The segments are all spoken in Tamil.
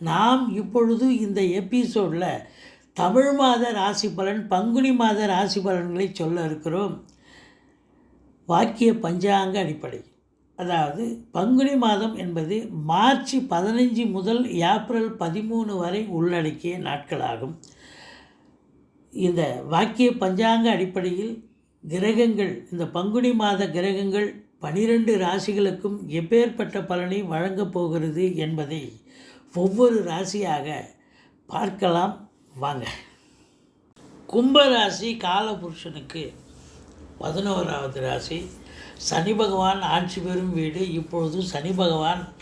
நாம் இப்பொழுது இந்த எபிசோடில் தமிழ் மாத ராசி பலன் பங்குனி மாத ராசி பலன்களை சொல்ல இருக்கிறோம். வாக்கிய பஞ்சாங்க அடிப்படை. அதாவது பங்குனி மாதம் என்பது மார்ச் பதினஞ்சு முதல் ஏப்ரல் பதிமூணு வரை உள்ளடக்கிய நாட்களாகும். இந்த வாக்கிய பஞ்சாங்க அடிப்படையில் கிரகங்கள் இந்த பங்குனி மாத கிரகங்கள் பனிரெண்டு ராசிகளுக்கும் எப்பேற்பட்ட பலனை வழங்கப் போகிறது என்பதை ஒவ்வொரு ராசியாக பார்க்கலாம். வாங்க. கும்பராசி காலபுருஷனுக்கு பதினோராவது ராசி. சனி பகவான் ஆட்சி பெறும் வீடு. இப்பொழுது சனி பகவான்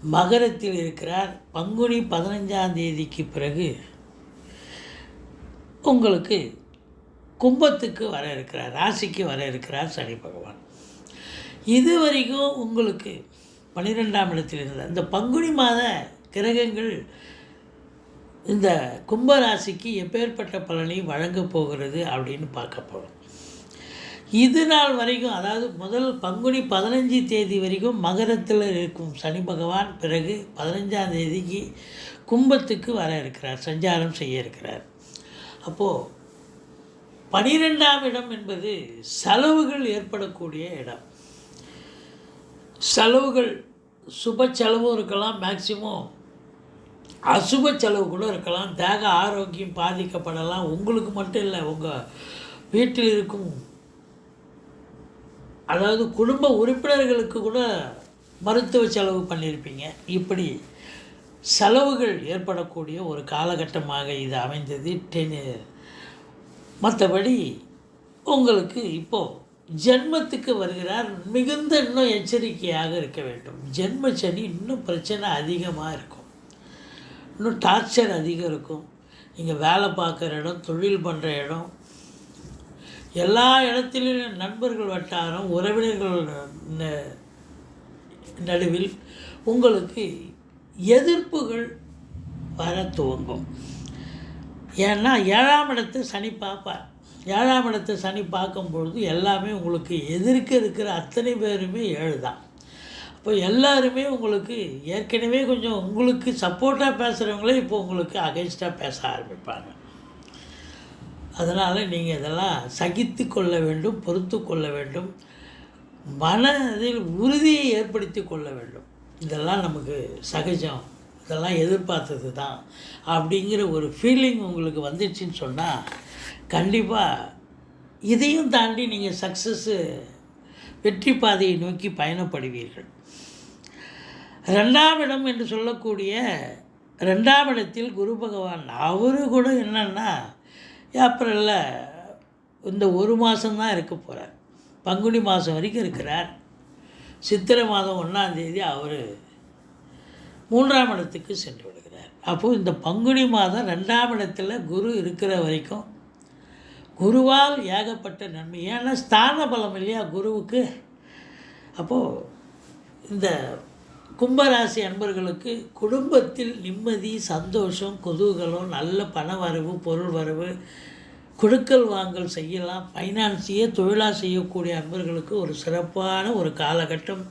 மகரத்தில் இருக்கிறார். பங்குனி பதினஞ்சாம் தேதிக்கு பிறகு உங்களுக்கு கும்பத்துக்கு வர இருக்கிறார். ராசிக்கு வர இருக்கிறார் சனி பகவான். இது வரைக்கும் உங்களுக்கு பன்னிரெண்டாம் இடத்தில் இருந்த இந்த பங்குனி மாத கிரகங்கள் இந்த கும்பராசிக்கு எப்பேற்பட்ட பலனை வழங்கப் போகிறது அப்படின்னு பார்க்க போகிறோம் இது நாள் வரைக்கும் அதாவது முதல் பங்குனி பதினஞ்சு தேதி வரைக்கும் மகரத்தில் இருக்கும் சனி பகவான் பிறகு பதினஞ்சாம் தேதிக்கு கும்பத்துக்கு வர இருக்கிறார் சஞ்சாரம் செய்ய இருக்கிறார். அப்போது பனிரெண்டாம் இடம் என்பது செலவுகள் ஏற்படக்கூடிய இடம். செலவுகள் சுப செலவும் இருக்கலாம் மேக்சிமம் அசுப செலவு கூட இருக்கலாம். தேக ஆரோக்கியம் பாதிக்கப்படலாம். உங்களுக்கு மட்டும் இல்லை உங்கள் வீட்டில் இருக்கும் அதாவது குடும்ப உறுப்பினர்களுக்கு கூட மருத்துவ செலவு பண்ணியிருப்பீங்க. இப்படி செலவுகள் ஏற்படக்கூடிய ஒரு காலகட்டமாக இது அமைந்தது. டென் மற்றபடி உங்களுக்கு இப்போது ஜென்மத்துக்கு வருகிறார். மிகுந்த இன்னும் எச்சரிக்கையாக இருக்க வேண்டும். ஜென்ம சனி இன்னும் பிரச்சனை அதிகமாக இருக்கும். இன்னும் டார்ச்சர் அதிகம் இருக்கும். இங்கே வேலை பார்க்குற இடம் தொழில் பண்ணுற இடம். எல்லா இடத்துலையும் நண்பர்கள் வட்டாரம் உறவினர்கள் நடுவில் உங்களுக்கு எதிர்ப்புகள் வர துவங்கும். ஏன்னா ஏழாம் இடத்து சனி பார்ப்பார். ஏழாம் இடத்து சனி பார்க்கும் பொழுது எல்லாமே உங்களுக்கு எதிர்க்க இருக்கிற அத்தனை பேருமே ஏழு தான் இப்போ எல்லாருமே உங்களுக்கு ஏற்கனவே கொஞ்சம் உங்களுக்கு சப்போர்ட்டாக பேசுகிறவங்களே இப்போ உங்களுக்கு அகைன்ஸ்டாக பேச ஆரம்பிப்பாங்க. அதனால் நீங்கள் இதெல்லாம் சகித்து கொள்ள வேண்டும் பொறுத்து கொள்ள வேண்டும். மனதில் உறுதியை ஏற்படுத்தி கொள்ள வேண்டும். இதெல்லாம் நமக்கு சகஜம். இதெல்லாம் எதிர்பார்த்தது தான் அப்படிங்கிற ஒரு ஃபீலிங் உங்களுக்கு வந்துச்சுன்னு சொன்னால் கண்டிப்பாக இதையும் தாண்டி நீங்கள் சக்ஸஸ்ஸு வெற்றி பாதையை நோக்கி பயணப்படுவீர்கள். ரெண்டாம் இடம் என்று சொல்லக்கூடிய ரெண்டாம் இடத்தில் குரு பகவான் அவரு கூட என்னன்னா ஏப்ரலில் இந்த ஒரு மாதம்தான் இருக்க போகிறார் பங்குனி மாதம் வரைக்கும் இருக்கிறார். சித்திரை மாதம் ஒன்றாந்தேதி அவர் மூன்றாம் இடத்துக்கு சென்று விடுகிறார். அப்போது இந்த பங்குனி மாதம் ரெண்டாம் இடத்துல குரு இருக்கிற வரைக்கும் குருவால் ஏகப்பட்ட நன்மை. ஏன்னா ஸ்தான பலம் இல்லையா குருவுக்கு? அப்போது இந்த கும்பராசி அன்பர்களுக்கு குடும்பத்தில் நிம்மதி சந்தோஷம் குதூகலம் நல்ல பண வரவு பொருள் வரவு கொடுக்கல் வாங்கல் செய்யலாம். ஃபைனான்ஸையே தொழிலாக செய்யக்கூடிய அன்பர்களுக்கு ஒரு சிறப்பான ஒரு காலகட்டம்.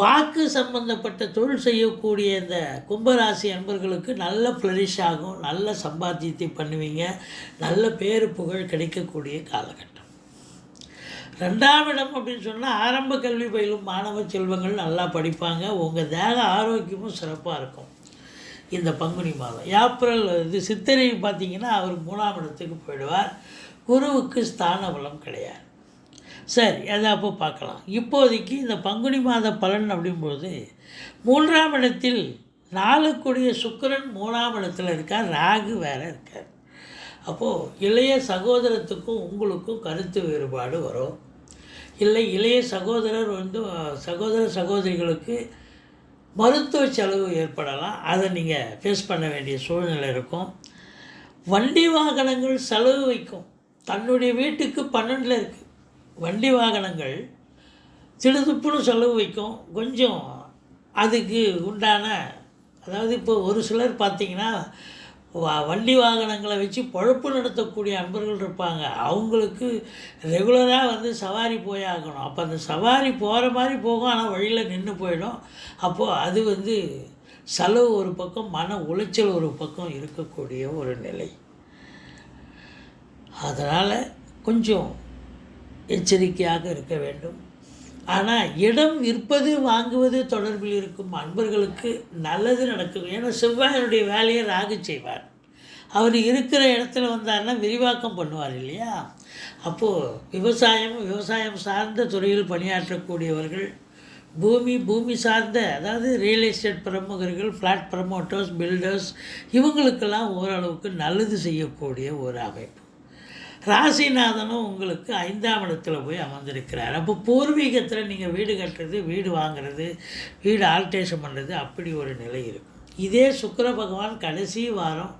வாக்கு சம்பந்தப்பட்ட தொழில் செய்யக்கூடிய இந்த கும்பராசி அன்பர்களுக்கு நல்ல ஃப்ளரிஷ் ஆகும். நல்ல சம்பாத்தியத்தை பண்ணுவீங்க. நல்ல பேரு புகழ் கிடைக்கக்கூடிய காலகட்டம். ரெண்டாம் இடம் அப்படின்னு சொன்னால் ஆரம்ப கல்வி பயிலும் மாணவ செல்வங்கள் நல்லா படிப்பாங்க. உங்கள் தேக ஆரோக்கியமும் சிறப்பாக இருக்கும். இந்த பங்குனி மாதம். ஏப்ரல் இது சித்திரை பார்த்தீங்கன்னா அவர் மூணாம் இடத்துக்கு போயிடுவார். குருவுக்கு ஸ்தான பலம் கிடையாது. சரி அதை அப்போ பார்க்கலாம். இப்போதைக்கு இந்த பங்குனி மாத பலன் அப்படிங்கும்போது மூன்றாம் இடத்தில் நாலுக்குடிய சுக்கரன் மூணாம் இடத்துல இருக்கார். ராகு வேறு இருக்கார். அப்போது இளைய சகோதரத்துக்கும் உங்களுக்கும் கருத்து வேறுபாடு வரும். இல்லை இளைய சகோதரர் வந்து சகோதர சகோதரிகளுக்கு மருத்துவ செலவு ஏற்படலாம். அதை நீங்கள் ஃபேஸ் பண்ண வேண்டிய சூழ்நிலை இருக்கும். வண்டி வாகனங்கள் செலவு வைக்கும். தன்னுடைய வீட்டுக்கு பன்னெண்டில் இருக்குது வண்டி வாகனங்கள் திடுதுப்புன்னு செலவு வைக்கும். கொஞ்சம் அதுக்கு உண்டான அதாவது இப்போ ஒரு சிலர் பார்த்திங்கன்னா வண்டி வாகனங்களை வச்சு பொழப்பு நடத்தக்கூடிய அன்பர்கள் இருப்பாங்க. அவங்களுக்கு ரெகுலராக வந்து சவாரி போயாகணும் அப்போ அந்த சவாரி போகிற மாதிரி போகும் ஆனால் வழியில் நின்று போயிடும். அப்போது அது வந்து செலவு ஒரு பக்கம் மன உளைச்சல் ஒரு பக்கம் இருக்கக்கூடிய ஒரு நிலை. அதனால் கொஞ்சம் எச்சரிக்கையாக இருக்க வேண்டும். ஆனால் இடம் விற்பது வாங்குவது தொடர்பில் இருக்கும் அன்பர்களுக்கு நல்லது நடக்கும். ஏன்னா செவ்வாயனுடைய வேலையை ராகு செய்வார். அவர் இருக்கிற இடத்துல வந்தாருன்னா விரிவாக்கம் பண்ணுவார் இல்லையா? அப்போது விவசாயம் விவசாயம் சார்ந்த துறையில் பணியாற்றக்கூடியவர்கள் பூமி பூமி சார்ந்த அதாவது ரியல் எஸ்டேட் பிரமுகர்கள் ஃப்ளாட் ப்ரமோட்டர்ஸ் பில்டர்ஸ் இவங்களுக்கெல்லாம் ஓரளவுக்கு நல்லது செய்யக்கூடிய ஒரு அமைப்பு. ராசிநாதனும் உங்களுக்கு ஐந்தாம் இடத்துல போய் அமர்ந்திருக்கிறார். அப்போ பூர்வீகத்தில் நீங்கள் வீடு கட்டுறது வீடு வாங்குறது வீடு ஆல்ட்ரேஷன் பண்ணுறது அப்படி ஒரு நிலை இருக்கும். இதே சுக்கர பகவான் கடைசி வாரம்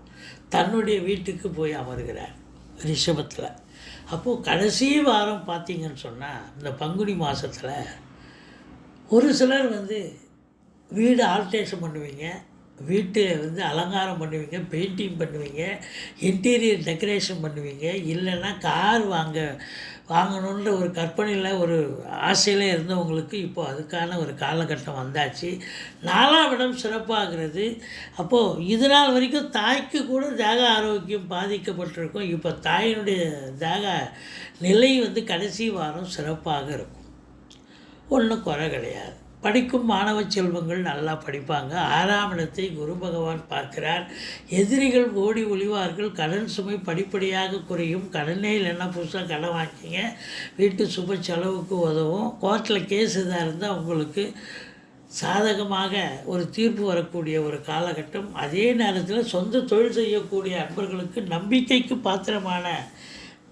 தன்னுடைய வீட்டுக்கு போய் அமர்கிறார் ரிஷபத்தில். அப்போது கடைசி வாரம் பார்த்தீங்கன்னு சொன்னால் இந்த பங்குனி மாதத்தில் ஒரு சிலர் வந்து வீடு ஆல்ட்ரேஷன் பண்ணுவீங்க வீட்டை வந்து அலங்காரம் பண்ணுவீங்க பெயிண்டிங் பண்ணுவீங்க இன்டீரியர் டெக்கரேஷன் பண்ணுவீங்க இல்லைன்னா கார் வாங்க வாங்கணுன்ற ஒரு கற்பனையில் ஒரு ஆசையில் இருந்தவங்களுக்கு இப்போ அதுக்கான ஒரு காலகட்டம் வந்தாச்சு. நாலாம் இடம் சிறப்பாகிறது. அப்போது இது நாள் வரைக்கும் தாய்க்கு கூட தேக ஆரோக்கியம் பாதிக்கப்பட்டிருக்கும். இப்போ தாயினுடைய தேக நிலை வந்து கடைசி வாரம் சிறப்பாக இருக்கும். ஒன்றும் குறை கிடையாது. படிக்கும் மாணவ செல்வங்கள் நல்லா படிப்பாங்க. ஆறாம் இடத்தை குரு பகவான் பார்க்கிறார். எதிரிகள் ஓடி ஒளிவார்கள். கடன் சுமை படிப்படியாக குறையும். கடனே இல்லைன்னா புதுசாக கடன் வாங்கிங்க. வீட்டு சுப செலவுக்கு உதவும். கோர்ட்டில் கேஸ் இதாக இருந்தால் உங்களுக்கு சாதகமாக ஒரு தீர்ப்பு வரக்கூடிய ஒரு காலகட்டம். அதே நேரத்தில் சொந்த தொழில் செய்யக்கூடிய அன்பர்களுக்கு நம்பிக்கைக்கு பாத்திரமான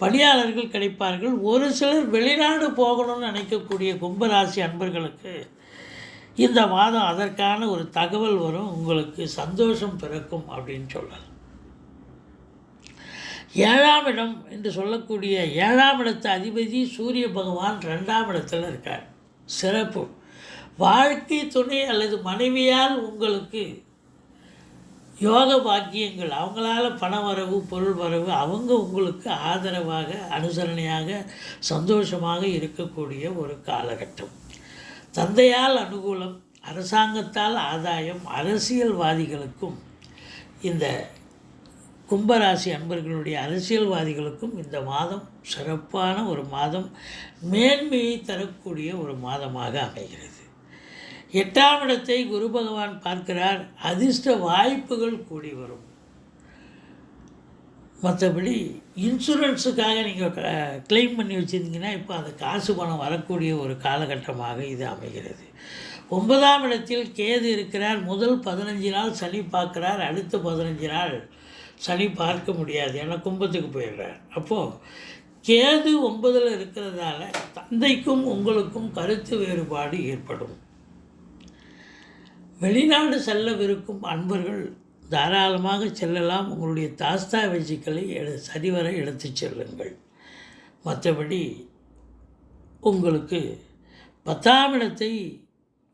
பணியாளர்கள் கிடைப்பார்கள். ஒரு சிலர் வெளிநாடு போகணும்னு நினைக்கக்கூடிய கும்பராசி அன்பர்களுக்கு இந்த மாதம் அதற்கான ஒரு தகவல் வரும் உங்களுக்கு சந்தோஷம் பிறக்கும் அப்படின்னு சொல்லலாம். ஏழாம் இடம் என்று சொல்லக்கூடிய ஏழாம் இடத்து அதிபதி சூரிய பகவான் ரெண்டாம் இடத்துல இருக்கார். சிறப்பு. வாழ்க்கை துணை அல்லது மனைவியால் உங்களுக்கு யோக பாக்கியங்கள் அவங்களால பண வரவு பொருள் வரவு அவங்க உங்களுக்கு ஆதரவாக அனுசரணையாக சந்தோஷமாக இருக்கக்கூடிய ஒரு காலகட்டம். தந்தையால் அனுகூலம் அரசாங்கத்தால் ஆதாயம் அரசியல்வாதிகளுக்கும் இந்த கும்பராசி அன்பர்களுடைய அரசியல்வாதிகளுக்கும் இந்த மாதம் சிறப்பான ஒரு மாதம் மேன்மையை தரக்கூடிய ஒரு மாதமாக அமைகிறது. எட்டாம் இடத்தை குரு பகவான் பார்க்கிறார். அதிர்ஷ்ட வாய்ப்புகள் கூடி வரும். மற்றபடி இன்சூரன்ஸுக்காக நீங்கள் கிளைம் பண்ணி வச்சுருந்தீங்கன்னா இப்போ அந்த காசு பணம் வரக்கூடிய ஒரு காலகட்டமாக இது அமைகிறது. ஒன்பதாம் இடத்தில் கேது இருக்கிறார். முதல் பதினஞ்சு நாள் சனி பார்க்குறார். அடுத்த பதினஞ்சு நாள் சனி பார்க்க முடியாது. ஏன்னா கும்பத்துக்கு போயிடுறார். அப்போது கேது ஒன்பதில் இருக்கிறதால தந்தைக்கும் உங்களுக்கும் கருத்து வேறுபாடு ஏற்படும். வெளிநாடு செல்லவிருக்கும் அன்பர்கள் தாராளமாக செல்லலாம். உங்களுடைய தாஸ்தாவேஜிக்களை எடு சரிவர எடுத்து செல்லுங்கள். மற்றபடி உங்களுக்கு பத்தாம் இடத்தை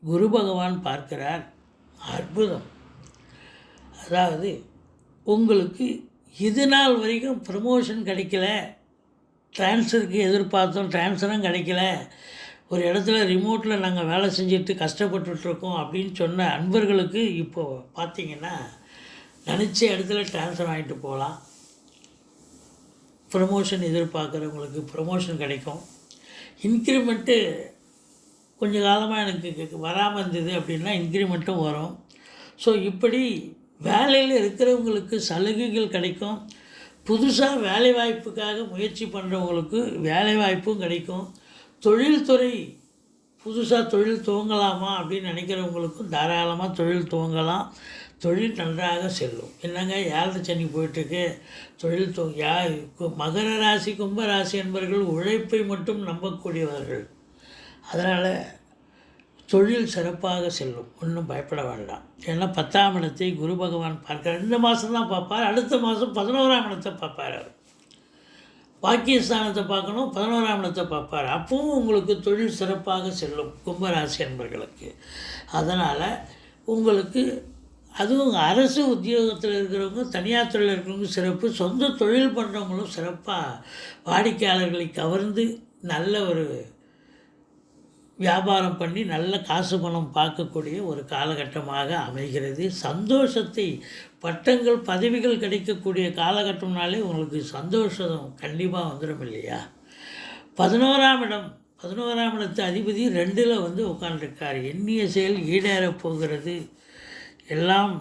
குரு பகவான் பார்க்கிறார். அற்புதம். அதாவது உங்களுக்கு இது நாள் வரைக்கும் ப்ரமோஷன் கிடைக்கல. ட்ரான்ஸ்ஃபருக்கு எதிர்பார்த்தோம் ட்ரான்ஸ்ஃபரும் கிடைக்கல. ஒரு இடத்துல ரிமோட்டில் நாங்கள் வேலை செஞ்சுட்டு கஷ்டப்பட்டுட்ருக்கோம் அப்படின்னு சொன்ன அன்பர்களுக்கு இப்போது பார்த்தீங்கன்னா நினச்ச இடத்துல ட்ரான்ஸ்ஃபர் வாங்கிட்டு போகலாம். ப்ரமோஷன் எதிர்பார்க்குறவங்களுக்கு ப்ரமோஷன் கிடைக்கும். இன்க்ரிமெண்ட்டு கொஞ்ச காலமாக எனக்கு வராமல் இருந்தது அப்படின்னா இன்க்ரிமெண்ட்டும் வரும். ஸோ இப்படி வேலையில் இருக்கிறவங்களுக்கு சலுகைகள் கிடைக்கும். புதுசாக வேலை வாய்ப்புக்காக முயற்சி பண்ணுறவங்களுக்கு வேலை வாய்ப்பும் கிடைக்கும். தொழில்துறை புதுசாக தொழில் துவங்கலாமா அப்படின்னு நினைக்கிறவங்களுக்கும் தாராளமாக தொழில் துவங்கலாம். தொழில் நன்றாக செல்லும். என்னங்க ஏழரை சனி போயிட்டுருக்கு? தொழில் தொ யா மகர ராசி கும்ப ராசி என்பவர்கள் உழைப்பை மட்டும் நம்பக்கூடியவர்கள். அதனால் தொழில் சிறப்பாக செல்லும். ஒன்றும் பயப்பட வேண்டாம். ஏன்னா பத்தாம் இடத்தை குரு பகவான் பார்க்கிறார். இந்த மாதம் தான் பார்ப்பார். அடுத்த மாதம் பதினோராம் இடத்தை பார்ப்பார் அவர். பாக்கியஸ்தானத்தை பார்க்கணும் பதினோராம் இடத்தை பார்ப்பார். அப்பவும் உங்களுக்கு தொழில் சிறப்பாக செல்லும் கும்பராசி என்பர்களுக்கு. அதனால் உங்களுக்கு அதுவும் அரசு உத்தியோகத்தில் இருக்கிறவங்க தனியார் துறையில் இருக்கிறவங்க சிறப்பு. சொந்த தொழில் பண்ணுறவங்களும் சிறப்பாக வாடிக்கையாளர்களை கவர்ந்து நல்ல ஒரு வியாபாரம் பண்ணி நல்ல காசு பணம் பார்க்கக்கூடிய ஒரு காலகட்டமாக அமைகிறது. சந்தோஷத்தை பட்டங்கள் பதவிகள் கிடைக்கக்கூடிய காலகட்டம்னாலே உங்களுக்கு சந்தோஷம் கண்டிப்பாக வந்துடும் இல்லையா? பதினோராம் இடம் பதினோராம் இடத்து அதிபதி ரெண்டில் வந்து உட்காந்துருக்கார் எண்ணிய செயல் ஈடேறப் போகிறது. எல்லாம்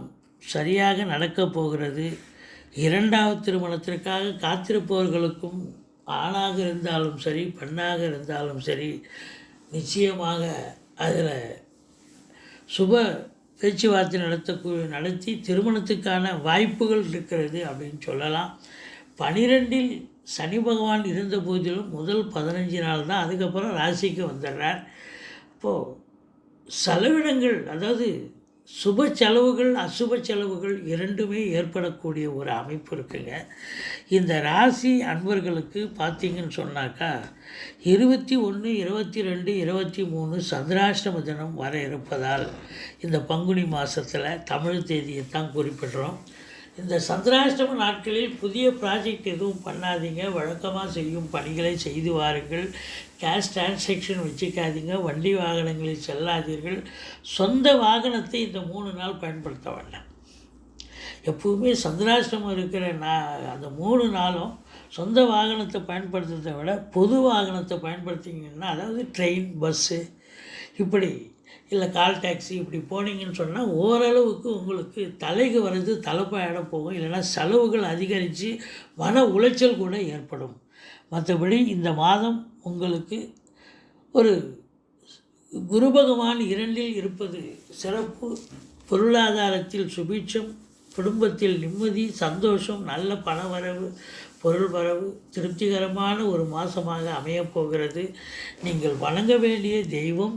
சரியாக நடக்கப் போகிறது. இரண்டாவது திருமணத்திற்காக காத்திருப்பவர்களுக்கும் ஆணாக இருந்தாலும் சரி பெண்ணாக இருந்தாலும் சரி நிச்சயமாக அதில் சுப பேச்சுவார்த்தை நடத்த நடத்தி திருமணத்துக்கான வாய்ப்புகள் இருக்கிறது அப்படின்னு சொல்லலாம். பனிரெண்டில் சனி பகவான் இருந்த போதிலும் முதல் பதினஞ்சு நாள் தான் அதுக்கப்புறம் ராசிக்கு வந்துடுறார். இப்போது செலவினங்கள் அதாவது சுப செலவுகள் அசுப செலவுகள் இரண்டுமே ஏற்படக்கூடிய ஒரு அமைப்பு இருக்குங்க. இந்த ராசி அன்பர்களுக்கு பார்த்தீங்கன்னு சொன்னாக்கா இருபத்தி ஒன்று இருபத்தி ரெண்டு இருபத்தி மூணு சந்திராஷ்டம தினம் வர இருப்பதால் இந்த பங்குனி மாதத்தில் தமிழ் தேதியை தான் குறிப்பிடுறோம். இந்த சந்திராஷ்டம நாட்களில் புதிய ப்ராஜெக்ட் எதுவும் பண்ணாதீங்க. வழக்கமாக செய்யும் பணிகளை செய்து வாருங்கள். கேஷ் டிரான்சாக்ஷன் வச்சுக்காதீங்க. வண்டி வாகனங்களில் செல்லாதீர்கள். சொந்த வாகனத்தை இந்த மூணு நாள் பயன்படுத்த வேண்டாம். எப்பவுமே சந்திராஷ்டமம் இருக்கிற நான் அந்த மூணு நாளும் சொந்த வாகனத்தை பயன்படுத்துறதை விட பொது வாகனத்தை பயன்படுத்திங்கன்னா அதாவது ட்ரெயின் பஸ்ஸு இப்படி இல்லை கால் டாக்ஸி இப்படி போனீங்கன்னு சொன்னால் ஓரளவுக்கு உங்களுக்கு தலைக்கு வர்றது தலைப்பாயிட போகும். இல்லைன்னா செலவுகள் அதிகரித்து மன உளைச்சல் கூட ஏற்படும். மற்றபடி இந்த மாதம் உங்களுக்கு ஒரு குரு பகவான் இரண்டில் இருப்பது சிறப்பு. பொருளாதாரத்தில் சுபீட்சம் குடும்பத்தில் நிம்மதி சந்தோஷம் நல்ல பணவரவு பொருள் வரவு திருப்திகரமான ஒரு மாதமாக அமையப் போகிறது. நீங்கள் வணங்க வேண்டிய தெய்வம்